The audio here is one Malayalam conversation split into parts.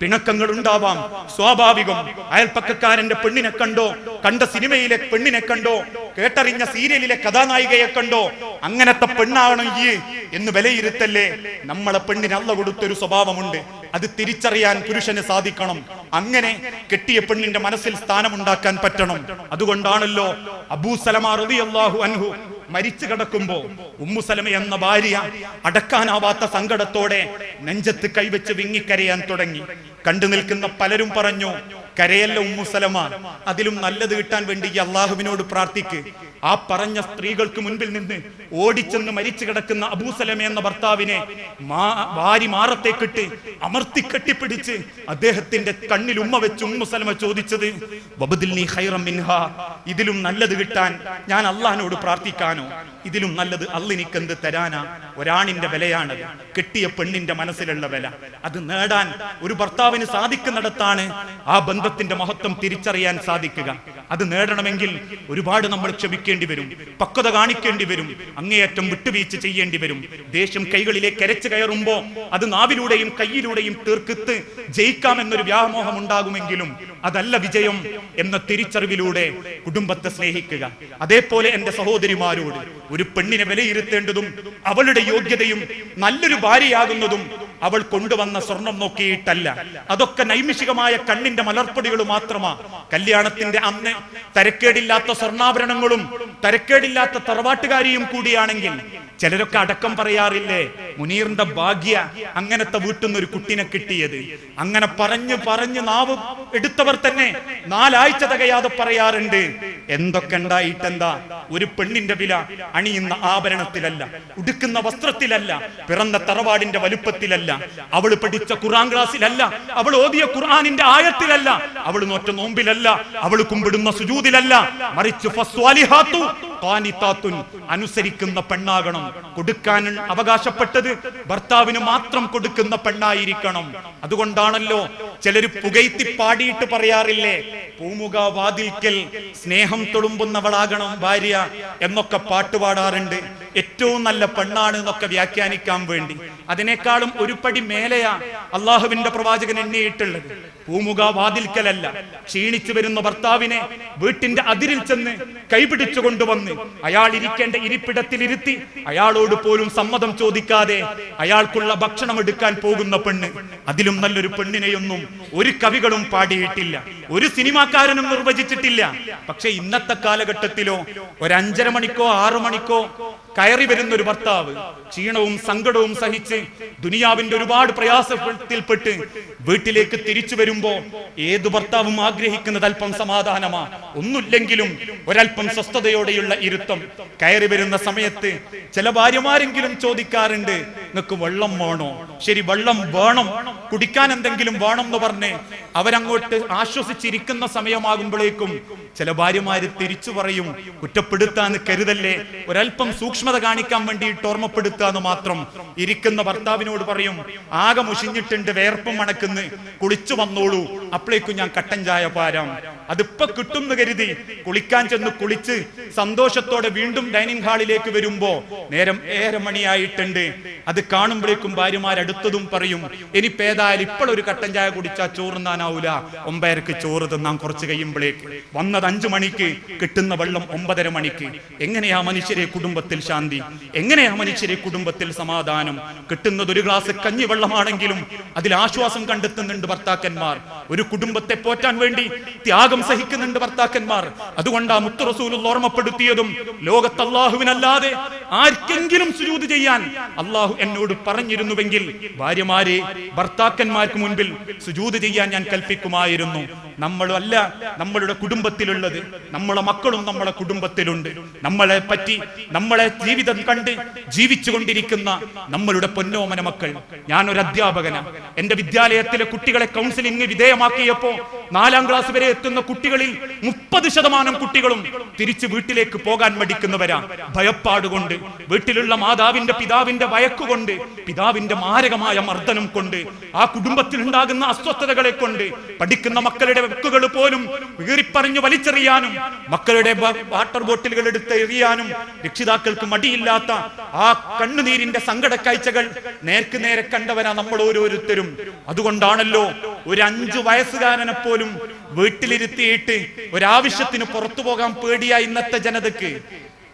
പിണക്കങ്ങൾ ഉണ്ടാവാം സ്വാഭാവികം. അയൽപ്പക്കക്കാരന്റെ പെണ്ണിനെ കണ്ടോ? കണ്ട സിനിമയിലെ പെണ്ണിനെ കണ്ടോ? കേട്ടറിഞ്ഞ സീരിയലിലെ കഥാനായികയെ കണ്ടോ? അങ്ങനത്തെ പെണ്ണാണ് ഈ എന്ന് വിലയിരുത്തല്ലേ? നമ്മളെ പെണ്ണിന് അള്ള കൊടുത്തൊരു സ്വഭാവമുണ്ട്. അത് തിരിച്ചറിയാൻ പുരുഷന് സാധിക്കണം. അങ്ങനെ കെട്ടിയ പെണ്ണിന്റെ മനസ്സിൽ സ്ഥാനമുണ്ടാക്കാൻ പറ്റണം. അതുകൊണ്ടാണല്ലോ അബൂ സലമ റളിയല്ലാഹു അൻഹു മരിച്ചു കിടക്കുമ്പോ ഉമ്മുസലമ എന്ന ഭാര്യ അടക്കാനാവാത്ത സങ്കടത്തോടെ നെഞ്ചത്ത് കൈവച്ച് വിങ്ങിക്കരയാൻ തുടങ്ങി. കണ്ടു നിൽക്കുന്ന പലരും പറഞ്ഞു കരയല്ല ഉമ്മുസലമ അതിലും നല്ലത് കിട്ടാൻ വേണ്ടി അള്ളാഹുവിനോട് പ്രാർത്ഥിക്ക്. ആ പറഞ്ഞ സ്ത്രീകൾക്ക് മുൻപിൽ നിന്ന് ഓടിച്ചെന്ന് മരിച്ചു കിടക്കുന്ന അബൂസലമ എന്ന ഭർത്താവിനെ വാരി മാറത്തേക്കിട്ട് അമർത്തി കെട്ടിപ്പിടിച്ച് അദ്ദേഹത്തിന്റെ കണ്ണിൽ ഉമ്മ വെച്ച് ഉമ്മുസലമ ചോദിച്ചത് ഇതിലും നല്ലത് കിട്ടാൻ ഞാൻ അള്ളഹാനോട് പ്രാർത്ഥിക്കാനോ? ഇതിലും നല്ലത് അള്ളിനിക്കെന്ത് തരാനാ? ഒരാണിന്റെ വിലയാണ് കെട്ടിയ പെണ്ണിന്റെ മനസ്സിലുള്ള വില. അത് നേടാൻ ഒരു ഭർത്താവിന് സാധിക്കുന്നിടത്താണ് ആ ബന്ധത്തിന്റെ മഹത്വം തിരിച്ചറിയാൻ സാധിക്കുക. അത് നേടണമെങ്കിൽ ഒരുപാട് നമ്മൾ ക്ഷമിക്കേണ്ടി വരും. പക്വത കാണിക്കേണ്ടി വരും. അങ്ങേയറ്റം വിട്ടുവീഴ്ച ചെയ്യേണ്ടി വരും. ദേഷ്യം കൈകളിലേക്ക് കരച്ചു കയറുമ്പോ അത് നാവിലൂടെയും കയ്യിലൂടെയും തീർക്കിത്ത് ജയിക്കാമെന്നൊരു വ്യാമോഹം ഉണ്ടാകുമെങ്കിലും അതല്ല വിജയം എന്ന തിരിച്ചറിവിലൂടെ കുടുംബത്തെ സ്നേഹിക്കുക. അതേപോലെ എന്റെ സഹോദരിമാരോട് ഒരു പെണ്ണിനെ വിലയിരുത്തേണ്ടതും അവളുടെ യോഗ്യതയും നല്ലൊരു ഭാര്യയാകുന്നതും അവൾ കൊണ്ടുവന്ന സ്വർണം നോക്കിയിട്ടല്ല. അതൊക്കെ നൈമിഷികമായ കണ്ണിന്റെ മലർപ്പടികൾ മാത്രമാ. കല്യാണത്തിന്റെ അന്ന് തരക്കേടില്ലാത്ത സ്വർണാഭരണങ്ങളും തരക്കേടില്ലാത്ത തറവാട്ടുകാരിയും കൂടിയാണെങ്കിൽ ചിലരൊക്കെ അടക്കം പറയാറില്ലേ മുനീറിന്റെ ഭാഗ്യ അങ്ങനത്തെ വീട്ടിൽ നിന്ന് ഒരു കുട്ടിനെ കിട്ടിയത്. അങ്ങനെ പറഞ്ഞു പറഞ്ഞു നാവ് എടുത്തവർ തന്നെ നാലാഴ്ച തികയാതെ പറയാറുണ്ട്. എന്തൊക്കെ ഉണ്ടായിട്ടെന്താ? ഒരു പെണ്ണിന്റെ വില അണിയുന്ന ആഭരണത്തിലല്ല ഉടുക്കുന്ന വസ്ത്രത്തിലല്ല പിറന്ന തറവാടിന്റെ വലുപ്പത്തിലല്ല അവൾ പഠിച്ച ഖുറാൻ ക്ലാസ്സിലല്ല അവൾ ഓതിയ ഖുർആാനിന്റെ ആയത്തിലല്ല അവൾ നോറ്റ നോമ്പിലല്ല അവൾ കുമ്പിടുന്ന സുജൂതിലല്ല മറിച്ച് ഫസ്വാലിഹാത്തു അനുസരിക്കുന്ന പെണ്ണാകണം. കൊടുക്കാൻ അവകാശപ്പെട്ടത് ഭർത്താവിന് മാത്രം കൊടുക്കുന്ന പെണ്ണായിരിക്കണം. അതുകൊണ്ടാണല്ലോ ചിലര് പുകയ്ത്തി പാടിയിട്ട് പറയാറില്ലേ? പൂമുഖ വാതിൽക്കൽ സ്നേഹം തുളുമ്പുന്നവളാകണം ഭാര്യ എന്നൊക്കെ പാട്ടുപാടാറുണ്ട് ഏറ്റവും നല്ല പെണ്ണാണ് എന്നൊക്കെ വ്യാഖ്യാനിക്കാൻ വേണ്ടി. അതിനേക്കാളും ഒരു പടി മേലെയാ അള്ളാഹുവിന്റെ പ്രവാചകൻ എണ്ണിയിട്ടുള്ളത്. പൂമുഖ വാതിൽക്കലല്ല. ക്ഷീണിച്ചു വരുന്ന ഭർത്താവിനെ വീട്ടിന്റെ അതിരിൽ ചെന്ന് കൈപിടിച്ചു കൊണ്ടുവന്ന് അയാൾ ഇരിക്കേണ്ട ഇരിപ്പിടത്തിൽ ഇരുത്തി അയാളോട് പോലും സമ്മതം ചോദിക്കാതെ അയാൾക്കുള്ള ഭക്ഷണം എടുക്കാൻ പോകുന്ന പെണ്ണ്. അതിലും നല്ലൊരു പെണ്ണിനെയൊന്നും ഒരു കവികളും പാടിയിട്ടില്ല. ഒരു സിനിമാക്കാരനും നിർവചിച്ചിട്ടില്ല. പക്ഷെ ഇന്നത്തെ കാലഘട്ടത്തിലോ ഒരു അഞ്ചര മണിക്കോ ആറു മണിക്കോ കയറി വരുന്ന ഒരു ഭർത്താവ് ക്ഷീണവും സങ്കടവും സഹിച്ച് ദുനിയാവിന്റെ ഒരുപാട് പ്രയാസത്തിൽപ്പെട്ട് വീട്ടിലേക്ക് തിരിച്ചു വരുമ്പോ ഏതു ഭർത്താവും ആഗ്രഹിക്കുന്നത് അല്പം സമാധാനമാ? ഒന്നുമില്ലെങ്കിലും ഒരല്പം സ്വസ്ഥതയോടെയുള്ള ഇരുത്തം. കയറി വരുന്ന സമയത്ത് ചില ഭാര്യമാരെങ്കിലും ചോദിക്കാറുണ്ട് നിങ്ങൾക്ക് വെള്ളം വേണോ? ശരി വെള്ളം വേണം. കുടിക്കാൻ എന്തെങ്കിലും വേണം എന്ന് പറഞ്ഞ് അവരങ്ങോട്ട് ആശ്വസിച്ചിരിക്കുന്ന സമയമാകുമ്പോഴേക്കും ചില ഭാര്യമാര് തിരിച്ചു പറയും കുറ്റപ്പെടുത്താന്ന് കരുതല്ലേ? ഒരല്പം സൂക്ഷ്മത കാണിക്കാൻ വേണ്ടിയിട്ട് ഓർമ്മപ്പെടുത്തുക എന്ന് മാത്രം ഇരിക്കുന്ന ഭർത്താവിനോട് പറയും ആകെ മുഷിഞ്ഞിട്ടുണ്ട് വേർപ്പും മണക്കുന്ന് കുളിച്ചു വന്നോളൂ അപ്പോഴേക്കും ഞാൻ കട്ടൻ ചായ പാരാം. അതിപ്പോ കിട്ടും എന്ന് കരുതി കുളിക്കാൻ ചെന്ന് കുളിച്ച് സന്തോഷത്തോടെ വീണ്ടും ഡൈനിങ് ഹാളിലേക്ക് വരുമ്പോ നേരം ഏറെ മണിയായിട്ടുണ്ട്. അത് കാണുമ്പോഴേക്കും ഭാര്യമാരടുത്തതും പറയും ഏതായാലും ഇപ്പോൾ ഒരു കട്ടൻ ചായ കുടിച്ചാൽ ചോറ് ചോറുന്നാനാവൂല ഒമ്പതരക്ക് ചോറ് തിന്നാൻ കുറച്ച് കഴിയുമ്പോഴേക്ക് വന്നത് അഞ്ചു മണിക്ക് കിട്ടുന്ന വെള്ളം ഒമ്പതര മണിക്ക്. എങ്ങനെയാ മനുഷ്യരെ കുടുംബത്തിൽ ശാന്തി? എങ്ങനെയാ മനുഷ്യരെ കുടുംബത്തിൽ സമാധാനം? കിട്ടുന്നത് ഒരു ഗ്ലാസ് കഞ്ഞി വെള്ളമാണെങ്കിലും അതിൽ ആശ്വാസം കണ്ടെത്തുന്നുണ്ട് ഭർത്താക്കന്മാർ. ഒരു കുടുംബത്തെ പോറ്റാൻ വേണ്ടി ത്യാഗം സഹിക്കുന്നുണ്ട് ഭർത്താക്കന്മാർ. അതുകൊണ്ടാ മുത്തു റസൂൽ ഓർമ്മപ്പെടുത്തിയതും ലോകത്ത് അള്ളാഹുവിനല്ലാതെ ആർക്കെങ്കിലും സുജൂത് ചെയ്യാൻ അള്ളാഹു എന്നോട് പറഞ്ഞിരുന്നുവെങ്കിൽ ഭാര്യമാരെ ഭർത്താക്കന്മാർക്ക് മുൻപിൽ സുജൂത് ചെയ്യാൻ ഞാൻ കൽപ്പിക്കുമായിരുന്നു. നമ്മളല്ല നമ്മളുടെ കുടുംബത്തിലുള്ളത്. നമ്മളെ മക്കളും നമ്മളെ കുടുംബത്തിലുണ്ട്. നമ്മളെ പറ്റി നമ്മളെ ജീവിതം കണ്ട് ജീവിച്ചു കൊണ്ടിരിക്കുന്ന നമ്മളുടെ പൊന്നോമന മക്കൾ. ഞാൻ ഒരു അധ്യാപകനാണ് എന്റെ വിദ്യാലയത്തിലെ കുട്ടികളെ കൗൺസിലിംഗ് വിധേയമാക്കിയപ്പോ നാലാം ക്ലാസ് വരെ എത്തുന്ന കുട്ടികളിൽ മുപ്പത് ശതമാനം കുട്ടികളും തിരിച്ചു വീട്ടിലേക്ക് പോകാൻ മടിക്കുന്നവരാ. ഭയപ്പാടുകൊണ്ട് വീട്ടിലുള്ള മാതാവിന്റെ പിതാവിന്റെ വയക്കുകൊണ്ട് പിതാവിന്റെ മാരകമായ മർദ്ദനം കൊണ്ട് ആ കുടുംബത്തിൽ ഉണ്ടാകുന്ന അസ്വസ്ഥതകളെ കൊണ്ട് പഠിക്കുന്ന മക്കളുടെ വെക്കുകൾ പോലും വീറിപ്പറഞ്ഞു വലിച്ചെറിയാനും മക്കളുടെ വാട്ടർ ബോട്ടിലുകൾ എടുത്ത് എറിയാനും രക്ഷിതാക്കൾക്ക് മടിയില്ലാത്ത ആ കണ്ണുനീരിന്റെ സങ്കട കാഴ്ചകൾ നേർക്ക് നേരെ കണ്ടവരാ നമ്മൾ ഓരോരുത്തരും. അതുകൊണ്ടാണല്ലോ ഒരു അഞ്ചു വയസ്സുകാരനെ പോലും വീട്ടിലിരുത്തിയിട്ട് ഒരാവശ്യത്തിന് പുറത്തു പോകാൻ പേടിയ ഇന്നത്തെ ജനതക്ക്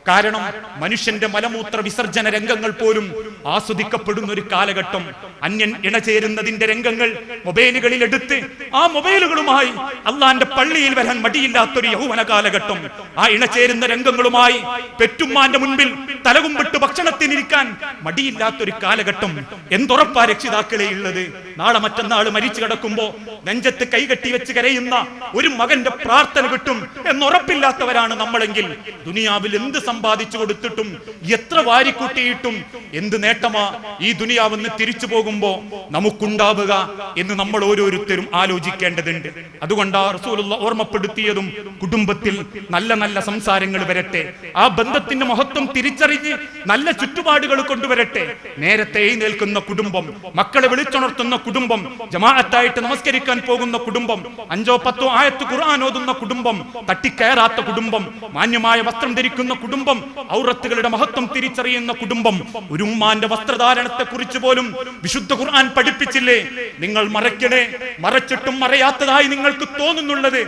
കാരണം മനുഷ്യന്റെ മലമൂത്ര വിസർജന രംഗങ്ങൾ പോലും ആസ്വദിക്കപ്പെടുന്ന ഒരു കാലഘട്ടം. അന്യൻ ഇണചേരുന്നതിന്റെ രംഗങ്ങൾ മൊബൈലുകളിൽ എടുത്ത് ആ മൊബൈലുകളുമായി അള്ളാന്റെ പള്ളിയിൽ വരാൻ മടിയില്ലാത്തൊരു യൗവന കാലഘട്ടം ആ ഇണചേരുന്ന രംഗങ്ങളുമായി പെറ്റുമ്മാന്റെ മുൻപിൽ തലകുമ്പിട്ട് ഭക്ഷണത്തിനിരിക്കാൻ മടിയില്ലാത്തൊരു കാലഘട്ടം എന്തുറപ്പാ രക്ഷിതാക്കളെ ഉള്ളത്? നാളെ മറ്റന്നാൾ മരിച്ചു കിടക്കുമ്പോ നെഞ്ചത്ത് കൈകെട്ടി വെച്ച് കരയുന്ന ഒരു മകന്റെ പ്രാർത്ഥന കിട്ടും എന്നുറപ്പില്ലാത്തവരാണ് നമ്മളെങ്കിൽ. ദുനിയാവിൽ എന്ത് സമ്പാദിച്ചു കൊടുത്തിട്ടും എത്ര വാരിക്കൂട്ടിയിട്ടും എന്ത് നേട്ടമാ ഈ ദുനിയാവെന്ന് തിരിച്ചു പോകുമ്പോ നമുക്കുണ്ടാവുക എന്ന് നമ്മൾ ഓരോരുത്തരും ആലോചിക്കേണ്ടതുണ്ട്. അതുകൊണ്ടാ റസൂലുള്ള ഓർമ്മപ്പെടുത്തിയതും കുടുംബത്തിൽ നല്ല നല്ല സംസാരങ്ങൾ വരട്ടെ. ആ ബന്ധത്തിന്റെ മഹത്വം തിരിച്ചറിഞ്ഞ് നല്ല ചുറ്റുപാടുകൾ കൊണ്ടുവരട്ടെ. നേരത്തെ എഴുന്നേൽക്കുന്ന കുടുംബം മക്കളെ വിളിച്ചുണർത്തുന്ന കുടുംബം ജമാഅത്തായിട്ട് നമസ്കരിക്കാൻ പോകുന്ന കുടുംബം അഞ്ചോ പത്തോ ആയത്ത് ഖുർആൻ ഓതുന്ന കുടുംബം തട്ടിക്കയറാത്ത കുടുംബം മാന്യമായ വസ്ത്രം ധരിക്കുന്ന കുടുംബം ഔറത്തുകളുടെ മഹത്വം തിരിച്ചറിയുന്ന കുടുംബം ഒരു ഉമ്മാന്റെ വസ്ത്രധാരണത്തെ കുറിച്ച് പോലും വിശുദ്ധ ഖുർആൻ പഠിപ്പിച്ചില്ലേ? നിങ്ങൾ മറയ്ക്കണേ. മറച്ചിട്ടും മറയാത്തതായി നിങ്ങൾക്ക് തോന്നുന്നുള്ളത്.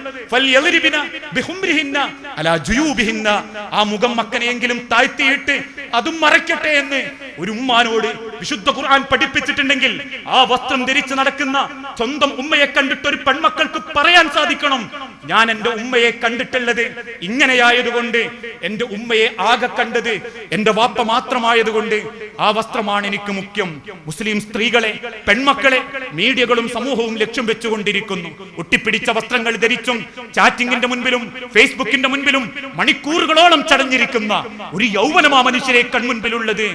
ആ മുഖം മക്കനെയെങ്കിലും താഴ്ത്തിയിട്ട് അതും മറയ്ക്കട്ടെ എന്ന് ഒരു ഉമ്മാനോട് വിശുദ്ധ ഖുർആൻ പഠിപ്പിച്ചിട്ടുണ്ടെങ്കിൽ ആ വസ്ത്രം ധരിച്ച് നടക്കുന്ന സ്വന്തം ഉമ്മയെ കണ്ടിട്ട് ഒരു പെൺമക്കൾക്ക് പറയാൻ സാധിക്കണം. ഞാൻ എന്റെ ഉമ്മയെ കണ്ടിട്ടുള്ളത് ഇങ്ങനെയായതുകൊണ്ട് എന്റെ ഉമ്മയെ ആകെ കണ്ടത് എന്റെ വാപ്പ മാത്രമായതുകൊണ്ട് ആ വസ്ത്രമാണ് എനിക്ക് മുഖ്യം. മുസ്ലിം സ്ത്രീകളെ പെൺമക്കളെ മീഡിയകളും സമൂഹവും ലക്ഷ്യം വെച്ചുകൊണ്ടിരിക്കുന്നു. ഒട്ടിപ്പിടിച്ച വസ്ത്രങ്ങൾ ധരിച്ചും ചാറ്റിംഗിന്റെ മുൻപിലും ഫേസ്ബുക്കിന്റെ മുൻപിലും മണിക്കൂറുകളോളം ചടഞ്ഞിരിക്കുന്ന ഒരു യൗവനമാ മനുഷ്യരെ കൺമുൻപിലുള്ളത്.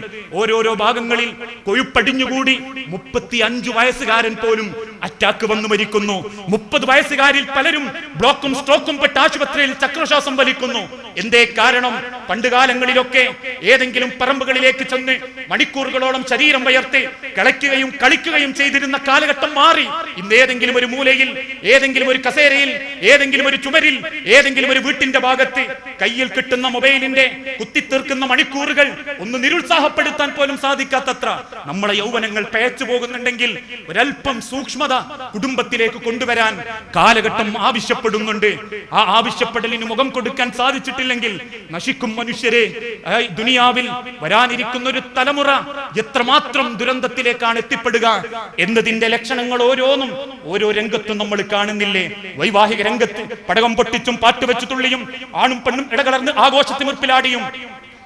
ഓരോരോ ഭാഗങ്ങളിൽ കൊഴുപ്പടിഞ്ഞുകൂടി മുപ്പത്തി അഞ്ചു വയസ്സുകാരൻ പോലും അറ്റാക്ക് വന്നു മരിക്കുന്നു. മുപ്പത് വയസ്സുകാരിൽ പലരും ബ്ലോക്കും സ്ട്രോക്കും പെട്ട് ആശുപത്രിയിൽ ചക്രശ്വാസം വലിക്കുന്നു. എന്തേ കാരണം? പണ്ടുകാലങ്ങളിലൊക്കെ ഏതെങ്കിലും പറമ്പുകളിലേക്ക് ചെന്ന് മണിക്കൂറുകളോളം ശരീരം വയർത്തി കളിക്കുകയും കളിക്കുകയും ചെയ്തിരുന്ന കാലഘട്ടം മാറി. ഇന്ന് ഏതെങ്കിലും ഒരു മൂലയിൽ ഏതെങ്കിലും ഒരു കസേരയിൽ ഏതെങ്കിലും ഒരു ചുമരിൽ ഏതെങ്കിലും ഒരു വീട്ടിന്റെ ഭാഗത്ത് കയ്യിൽ കിട്ടുന്ന മൊബൈലിന്റെ കുത്തിത്തീർക്കുന്ന മണിക്കൂറുകൾ ഒന്ന് നിരുത്സാഹപ്പെടുത്താൻ പോലും സാധിക്കാത്തത്ര. നമ്മളെ യൗവനങ്ങൾ പേച്ചു പോകുന്നുണ്ടെങ്കിൽ ഒരൽപ്പം സൂക്ഷ്മത കുടുംബത്തിലേക്ക് കൊണ്ടുവരാൻ കാലഘട്ടം ആവശ്യപ്പെടുന്നുണ്ട്. ആ ആവശ്യപ്പെടലിന് മുഖം കൊടുക്കാൻ സാധിച്ചിട്ടില്ലെങ്കിൽ നശിക്കും മനുഷ്യരെ. ദുനിയാവിൽ വരാനിരിക്കുന്ന ഒരു തലമുറ എത്രമാത്രം ദുരന്തത്തിലേക്കാണ് എത്തിപ്പെടുക എന്നതിന്റെ ലക്ഷണങ്ങൾ ഓരോന്നും ഓരോ രംഗത്തും നമ്മൾ കാണുന്നില്ലേ? വൈവാഹിക രംഗത്ത് പടകം പൊട്ടിച്ചും പാട്ടുവെച്ചു തുള്ളിയും ആണും പെണ്ണും ഇടകലർന്ന് ആഘോഷത്തിമിർപ്പിലാടിയും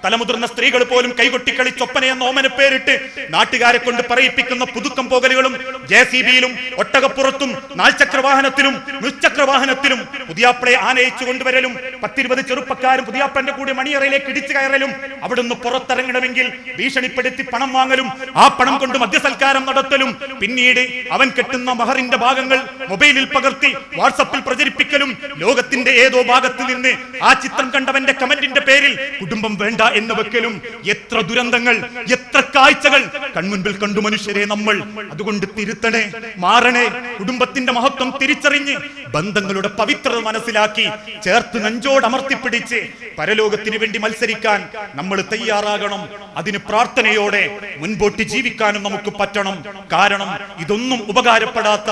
തലമുതിർന്ന സ്ത്രീകൾ പോലും കൈകൊട്ടി കളിച്ചൊപ്പന എന്ന ഓമന പേരിട്ട് നാട്ടുകാരെ കൊണ്ട് പറയിപ്പിക്കുന്ന പുതുക്കം പോകലുകളും ജെ സി ബിയിലും ഒട്ടകപ്പുറത്തും നാൽചക്രവാഹനത്തിലും നിശ്ചക്രവാഹനത്തിലും പുതിയാപ്പളെ ആനയിച്ചു കൊണ്ടുവരലും പത്തിരുപത് ചെറുപ്പക്കാരും പുതിയാപ്പന്റെ കൂടെ മണിയറയിലേക്ക് ഇടിച്ചു കയറലും അവിടുന്ന് പുറത്തിറങ്ങണമെങ്കിൽ ഭീഷണിപ്പെടുത്തി പണം വാങ്ങലും ആ പണം കൊണ്ട് മദ്യസൽക്കാരം നടത്തലും പിന്നീട് അവൻ കെട്ടുന്ന മഹറിന്റെ ഭാഗങ്ങൾ മൊബൈലിൽ പകർത്തി വാട്സപ്പിൽ പ്രചരിപ്പിക്കലും ലോകത്തിന്റെ ഏതോ ഭാഗത്ത് നിന്ന് ആ ചിത്രം കണ്ടവന്റെ കമന്റിന്റെ പേരിൽ കുടുംബം വേണ്ട എന്ന് വെക്കലും എത്ര ദുരന്തങ്ങൾ എത്ര കാഴ്ചകൾ. കൺമുൻപിൽ കണ്ടു മനുഷ്യരെ നമ്മൾ. അതുകൊണ്ട് തിരുത്തണേ മാറണേ. കുടുംബത്തിന്റെ മഹത്വം തിരിച്ചറിഞ്ഞ് ബന്ധങ്ങളുടെ പവിത്രത മനസ്സിലാക്കി ചേർത്ത് നെഞ്ചോട് അമർത്തിപ്പിടിച്ച് പരലോകത്തിന് വേണ്ടി മത്സരിക്കാൻ നമ്മൾ തയ്യാറാകണം. അതിന് പ്രാർത്ഥനയോടെ മുൻപോട്ട് ജീവിക്കാനും നമുക്ക് പറ്റണം. കാരണം ഇതൊന്നും ഉപകാരപ്പെടാത്ത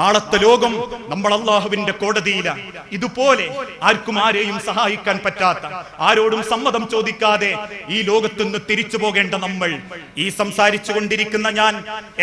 നാളത്തെ ലോകം നമ്മൾ അള്ളാഹുവിന്റെ കോടതിയിലാണ് ഇതുപോലെ ആർക്കും ആരെയും സഹായിക്കാൻ പറ്റാത്ത ആരോടും സമ്മതം ചോദിക്കാതെ ഈ ലോകത്തുനിന്ന് തിരിച്ചു പോകേണ്ട നമ്മൾ. ഈ സംസാരിച്ചു കൊണ്ടിരിക്കുന്ന ഞാൻ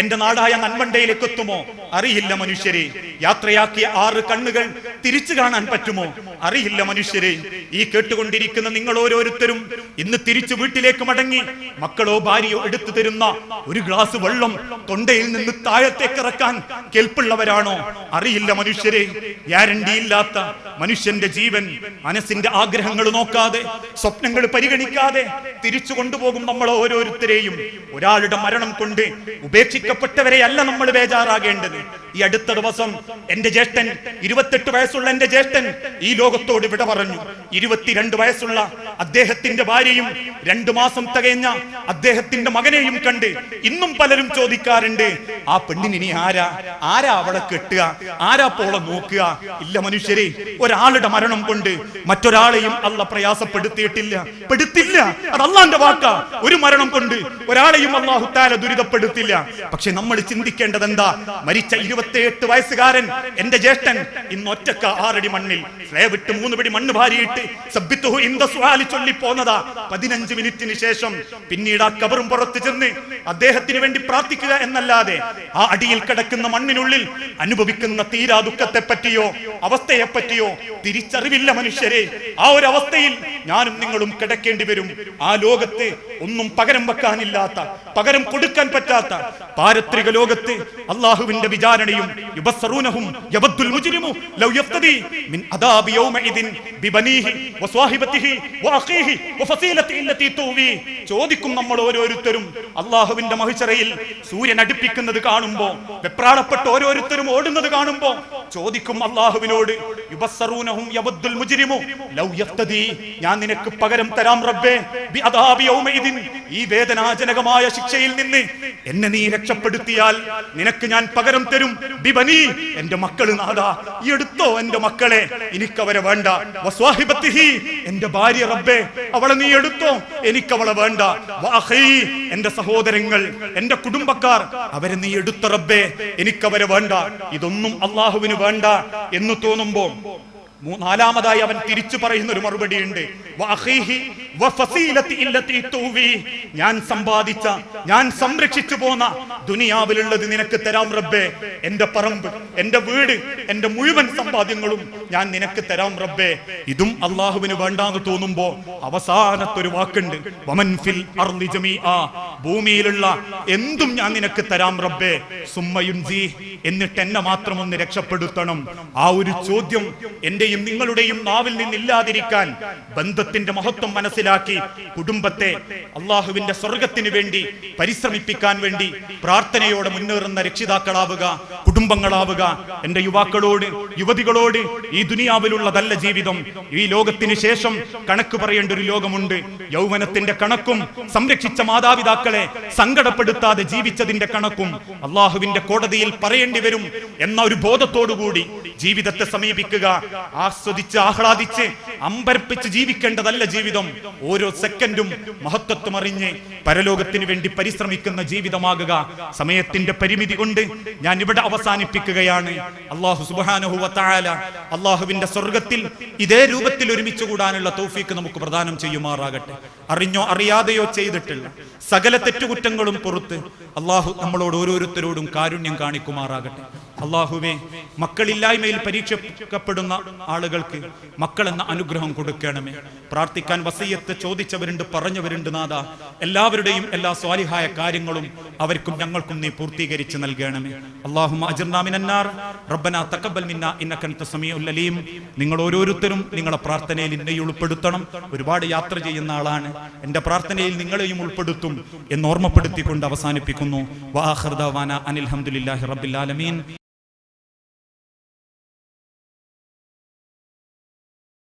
എന്റെ നാടായ നന്മണ്ടയിലേക്ക് എത്തുമോ അറിയില്ല മനുഷ്യരെ. യാത്രയാക്കിയ ആറ് കണ്ണുകൾ തിരിച്ചു കാണാൻ പറ്റുമോ? അറിയില്ല മനുഷ്യരെ. ഈ കേട്ടുകൊണ്ടിരിക്കുന്ന നിങ്ങൾ ഓരോരുത്തരും ഇന്ന് തിരിച്ചു വീട്ടിലേക്ക് മടങ്ങി മക്കളോ ഭാര്യയോ എടുത്തു തരുന്ന ഒരു ഗ്ലാസ് വെള്ളം തൊണ്ടയിൽ നിന്ന് താഴത്തേക്ക് ഇറക്കാൻ കെൽപ്പുള്ളവരാണോ? അറിയില്ല മനുഷ്യരെ. ഗ്യാരണ്ടി ഇല്ലാത്ത മനുഷ്യന്റെ ജീവൻ മനസ്സിന്റെ ആഗ്രഹങ്ങൾ നോക്കാതെ സ്വപ്നങ്ങൾ പരിഗണിക്കാതെ തിരിച്ചു കൊണ്ടുപോകും നമ്മൾ ഓരോരുത്തരെയും. ഒരാളുടെ മരണം കൊണ്ട് ഉപേക്ഷിക്കപ്പെട്ടവരെയല്ല നമ്മൾ ബേജാറാകേണ്ടത്. ഈ അടുത്ത ദിവസം എന്റെ ജ്യേഷ്ഠൻ ഇരുപത്തെട്ട് വയസ്സുള്ള എന്റെ ജ്യേഷ്ഠൻ ഈ ലോകത്തോട് വിട പറഞ്ഞു. ഇരുപത്തിരണ്ട് വയസ്സുള്ള അദ്ദേഹത്തിന്റെ ഭാര്യയും രണ്ടു മാസം തികഞ്ഞ അദ്ദേഹത്തിന്റെ മകനെയും കണ്ട് ഇന്നും പലരും ചോദിക്കാറുണ്ട് ആ പെണ്ണിന് ഇനി ആരാ? ആരാ അവളെ കെട്ടുക? ആരാ പോളെ നോക്കുക? ഇല്ല മനുഷ്യരെ ഒരാളുടെ മരണം കൊണ്ട് മറ്റൊരാളെയും അല്ല പ്രയാസപ്പെടുത്തിയിട്ടില്ല. പെടുത്തില്ല. അത് വാക്കാ. ഒരു മരണം കൊണ്ട് ഒരാളെയും അള്ളാഹുത്താല ദുരിതപ്പെടുത്തില്ല. പക്ഷെ നമ്മൾ ചിന്തിക്കേണ്ടത് എന്താ മരിച്ച ഇരുപത്തിയെട്ട് വയസ്സുകാരൻ എന്റെ ജ്യേഷ്ഠൻ ഇന്ന് ഒറ്റക്ക ആറടി മണ്ണിൽ സ്ലേവിട്ട് മൂന്ന് പിടി മണ്ണ് ഭാരിയിട്ട് സബ്ബിത്തുഹു ഇന്ദ സുഹാലി ചൊല്ലി പോന്നതാ. പതിനഞ്ച് മിനിറ്റിന് ശേഷം പിന്നീട് ആ കബറും പുറത്ത് ചെന്ന് അദ്ദേഹത്തിന് വേണ്ടി പ്രാർത്ഥിക്കുക എന്നല്ലാതെ ആ അടിയിൽ കിടക്കുന്ന മണ്ണിനുള്ളിൽ അനുഭവിക്കുന്ന തീരാ ദുഃഖത്തെ പറ്റിയോ അവസ്ഥയെ പറ്റിയോ തിരിച്ചറിവില്ല മനുഷ്യരെ. ആ ഒരു അവസ്ഥയിൽ ഞാനും നിങ്ങളും കിടക്കേണ്ടി വരും. ആ ലോകത്ത് ഒന്നും പകരം വെക്കാനില്ലാത്ത പകരം കൊടുക്കാൻ പറ്റാത്ത പാരത്രിക ലോകത്ത് അള്ളാഹുവിന്റെ വിചാരണയും യുബസറൂനഹും യബദ്ദുൽ മുജ്രിമു ലൗ യഫ്തദി മിൻ അദാബി വഅഖീഹി ചോദിക്കും നമ്മൾ ഓരോരുത്തരും അള്ളാഹുവിന്റെ മഹിച്ചറയിൽ സൂര്യൻ അടുപ്പിക്കുന്നത് കാണുമ്പോ വെപ്രാളപ്പെട്ട് ഓരോരുത്തരും ഓടുന്നത് കാണുമ്പോ ചോദിക്കും അള്ളാഹുവിനോട് യുബസ്സറൂനഹും മുജ്രിമു ലൗ യഫ്തദി ഞാൻ നിനക്ക് പകരം തരാം റബ്ബേ ബി അദാബി ഈ വേദനാജനകമായ ശിക്ഷയിൽ നിന്ന് എന്നെ നീ രക്ഷപ്പെടുത്തിയാൽ നിനക്ക് ഞാൻ പകരം തരും എന്റെ മക്കൾ നാദാ എടുത്തോ എന്റെ മക്കളെ? എനിക്കവരെ വേണ്ട. എന്റെ ഭാര്യ റബ്ബേ അവളെ നീ എടുത്തോ? എനിക്കവളെ വേണ്ട. എന്റെ സഹോദരങ്ങൾ എന്റെ കുടുംബക്കാർ അവരെ നീ എടുത്ത റബ്ബേ എനിക്കവരെ വേണ്ട. ഇതൊന്നും അള്ളാഹുവിന് വേണ്ട എന്ന് തോന്നുമ്പോ നാലാമതായി അവൻ തിരിച്ചു പറയുന്ന ഒരു മറുപടി ഉണ്ട് ഞാൻ സമ്പാദിച്ച ഞാൻ സംരക്ഷിച്ചു പോന്ന ദുനിയാവിലുള്ളത് നിനക്ക് തരാം റബ്ബേ. എന്റെ പറമ്പ് എന്റെ വീട് എന്റെ മുഴുവൻ സമ്പാദ്യങ്ങളും ഞാൻ നിനക്ക് തരാം റബ്ബേ. ഇതും അള്ളാഹുവിന് വേണ്ടാന്ന് തോന്നുമ്പോ അവസാനത്തൊരു വാക്കുണ്ട്. വമൻ ഫിൽ ഭൂമിയിലുള്ള എന്തും ഞാൻ നിനക്ക് തരാം റബ്ബേ. സുമ്മയുൻസി എന്നിട്ട് എന്നെ മാത്രം ഒന്ന് രക്ഷപ്പെടുത്തണം. ആ ഒരു ചോദ്യം എന്റെയും നിങ്ങളുടെയും നാവിൽ നിന്നില്ലാതിരിക്കാൻ ബന്ധത്തിന്റെ മഹത്വം മനസ്സിലാക്കി കുടുംബത്തെ അള്ളാഹുവിന്റെ സ്വർഗത്തിന് വേണ്ടി പരിശ്രമിപ്പിക്കാൻ വേണ്ടി പ്രാർത്ഥനയോടെ മുന്നേറുന്ന രക്ഷിതാക്കളാവുക കുടുംബങ്ങളാവുക എന്റെ യുവാക്കളോട് യുവതികളോട് ഈ ദുനിയാവിലുള്ളതല്ല ജീവിതം. ഈ ലോകത്തിന് ശേഷം കണക്ക് പറയേണ്ട ഒരു ലോകമുണ്ട്. യൗവനത്തിന്റെ കണക്കും സംരക്ഷിച്ച മാതാപിതാക്കളെ സങ്കടപ്പെടുത്താതെ ജീവിച്ചതിന്റെ കണക്കും അള്ളാഹുവിന്റെ കോടതിയിൽ പറയേണ്ടി വരും എന്ന ഒരു ബോധത്തോടുകൂടി ജീവിതത്തെ സമീപിക്കുക ആസ്വദിച്ച് ആഹ്ലാദിച്ച് അമ്പരപ്പിച്ച് ജീവിക്കേണ്ടതല്ല ജീവിതം. ഓരോ സെക്കൻഡും മഹത്വത്വം അറിഞ്ഞ് പരലോകത്തിന് വേണ്ടി പരിശ്രമിക്കുന്ന ജീവിതമാകുക. സമയത്തിന്റെ പരിമിതി കൊണ്ട് ഞാൻ ഇവിടെ അവസാനിപ്പിക്കുകയാണ് അള്ളാഹു സുബാനുഹുവത്തായാല അള്ളാഹുവിന്റെ സ്വർഗത്തിൽ ഇതേ രൂപത്തിൽ ഒരുമിച്ച് കൂടാനുള്ള തൗഫീക്ക് നമുക്ക് പ്രദാനം ചെയ്യുമാറാകട്ടെ. അറിഞ്ഞോ അറിയാതെയോ ചെയ്തിട്ടുള്ള സകല തെറ്റുകുറ്റങ്ങളും പുറത്ത് അള്ളാഹു നമ്മളോട് ഓരോരുത്തരോടും കാരുണ്യം കാണിക്കുമാറാകട്ടെ. അള്ളാഹുവെ മക്കളില്ലായ്മയിൽ പരീക്ഷിക്കപ്പെടുന്ന ആളുകൾക്ക് മക്കൾ എന്ന അനുഗ്രഹം കൊടുക്കണമേ. പ്രാർത്ഥിക്കാൻ വസയ്യത്ത് ചോദിച്ചവരുണ്ട് പറഞ്ഞവരുണ്ട് നാഥ. എല്ലാവരുടെയും എല്ലാ സ്വാലിഹായ കാര്യങ്ങളും അവർക്കും ഞങ്ങൾക്കും നീ പൂർത്തീകരിച്ച് നൽകണമേ. അള്ളാഹും അജർനാമിനാർ റബ്ബന തക്കബൽ മിന്ന ഇന്നക്കനത്ത സമീഉൽ അലീം. നിങ്ങൾ ഓരോരുത്തരും നിങ്ങളെ പ്രാർത്ഥനയിൽ എന്നെയും ഉൾപ്പെടുത്തണം. ഒരുപാട് യാത്ര ചെയ്യുന്ന ആളാണ്. എന്റെ പ്രാർത്ഥനയിൽ നിങ്ങളെയും ഉൾപ്പെടുത്തും എന്ന് ഓർമ്മപ്പെടുത്തിക്കൊണ്ട് അവസാനിപ്പിക്കുന്നു. വാഹർദാന ആലമീൻ.